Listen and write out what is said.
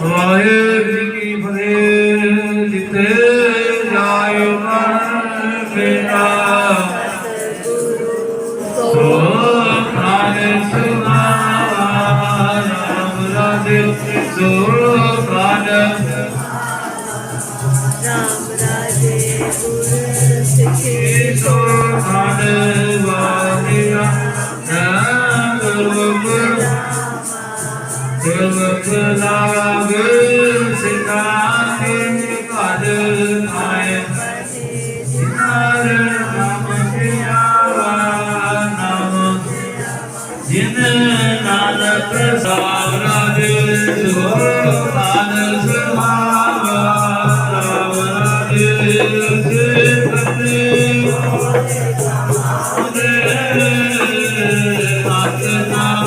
ਵਾਹਿਗੁਰੂ ਜੀ ਕੀ ਫਤਿਹ। ਜਿੱਥੇ ਜਾਇ ਮਨ ਮੇਰਾ ਸੋ ਪ੍ਰਾਨ ਸੁਨਾਵਾ ਰਾਮ ਰਾਜੇ ਸੋ ਪ੍ਰਾਨ ਰਾਮ ਰਾਜੇ ਗੁਰ ਸਿੱਖੇ। ਸੋ ਪ੍ਰਾਨ ਗੁਰਮੁਖ ਲਾਗ ਸਿਧਾਨੇ ਘਰ ਆਏ ਸਿਨਾਰ ਨਾਮ ਪਿਆਵਾ ਨਾਮ ਜਿਨ ਨਾਨਕ ਸਾਵਰਾਜ ਸੋ ਪਾਨ ਸੁਹਾਵਾ ਰਾਵ ਰਾਜ ਸਿਫਤੇ ਉਹਦੇ ਨਾਮ